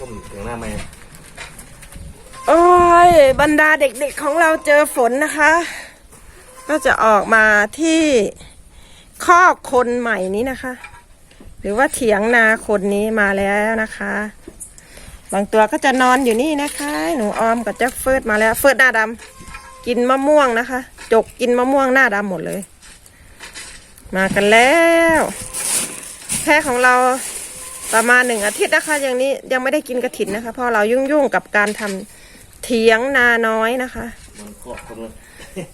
ส้มถึงหน้าไหมโอ้ยบรรดาเด็กๆของเราเจอฝนนะคะ ก็จะออกมาที่คอกคนใหม่นี้นะคะ หรือว่าเถียงนาคนนี้มาแล้วนะคะ บางตัวก็จะนอนอยู่นี่นะคะ หนูออมกับเจ้าเฟิร์ดมาแล้ว เฟิร์ดหน้าดำกินมะม่วงนะคะ จกกินมะม่วงหน้าดำหมดเลย มากันแล้ว แพะของเรา ประมาณหนึ่งอาทิตย์นะคะ อย่างนี้ยังไม่ได้กินกระถินนะคะ เพราะเรายุ่งๆกับการทำเถียงนาน้อยนะคะมันเคาะคนเลย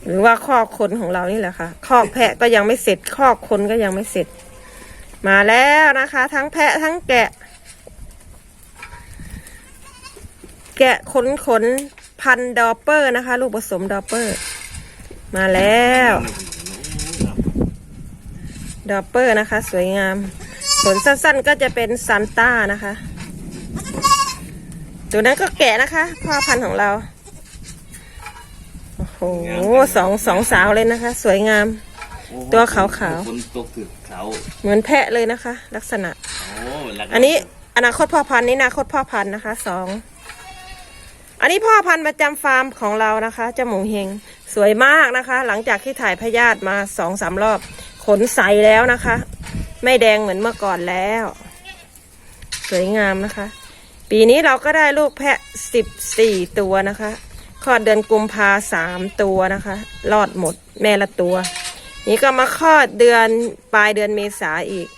หรือว่าคอกคนของเรานี่แหละค่ะคอกแพะก็ยังไม่เสร็จคอกคนก็ยังไม่เสร็จ มาแล้วนะคะ ทั้งแพะทั้งแกะ แกะขนขนพันธุ์ดอปเปอร์นะคะ ลูกผสมดอปเปอร์ มาแล้ว ดอปเปอร์นะคะ สวยงามข นสั้นๆก็จะเป็นซันต้านะคะ ตัวนั้นก็แกะนะคะพ่อพันธุ์ของเรา โอ้โหสองสองสาวเลยนะคะ สวยงาม ตัวขาวๆ คนตกถึกขาวเหมือนแพะเลยนะคะ ลักษณะ โอ้ลักษณะอันนี้อนาคตพ่อพันธุ์นี่อนาคตพ่อพันธุ์นะคะสอง อันนี้พ่อพันธุ์ประจำฟาร์มของเรานะคะเจ้าหมูเฮงสวยมากนะคะ หลังจากที่ถ่ายพยาธิมาสองสามรอบ ขนใสแล้วนะคะ ไม่แดงเหมือนเมื่อก่อนแล้ว สวยงามนะคะ ปีนี้เราก็ได้ลูกแพะสิบสี่ตัวนะคะคลอดเดือนกุมภาสามตัวนะคะ รอดหมดแม่ละตัว นี่ก็มาคลอดเดือนปลายเดือนเมษาอีก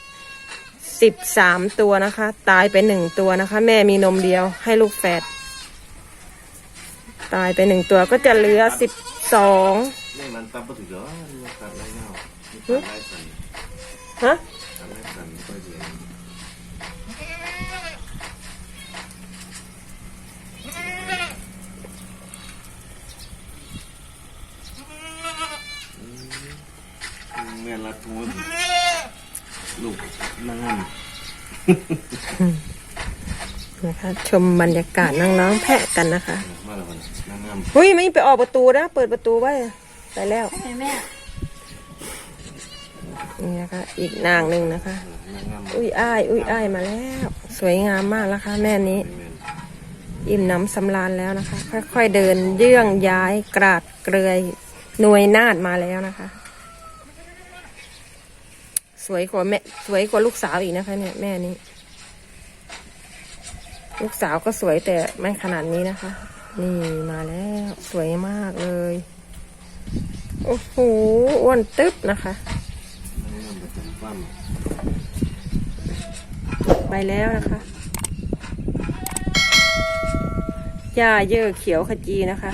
สิบสามตัวนะคะ ตายไปหนึ่งตัวนะคะ แม่มีนมเดียวให้ลูกแฝดตายไปหนึ่งตัวก็จะเหลือสิบสอง นี่มันตับปะถึงเหรอมันตัดไรเงาตัดไรสันฮะตัดไรสันไม่ค่อยดีอืมแม่รักมูลูกนั่งงนะคะ ชมบรรยากาศน้องๆแพะกันนะคะมาแล้วมันนั่งงามหุ้ยไม่ไปออกประตูนะ เปิดประตูไว้ ไปแล้วแม่นี่นะคะ อีกนางหนึ่งนะคะนั่งงามอุ้ยอ้าย อุ้ยอ้ายมาแล้ว สวยงามมากนะคะ แม่นี้ อิ่มน้ำสำราญแล้วนะคะ ค่อยๆเดินเยื่องย้ายกราดเกลือยหน่วยนาดมาแล้วนะคะ สวยกว่าแม่สวยกว่าลูกสาวอีกนะคะ เนี่ยแม่นี้ ลูกสาวก็สวยแต่ไม่ขนาดนี้นะคะ นี่มาแล้ว สวยมากเลยโอ้โหอ้วนตึ๊บนะคะ ไปแล้วนะคะหญ้าเยอะเขียวขจีนะคะ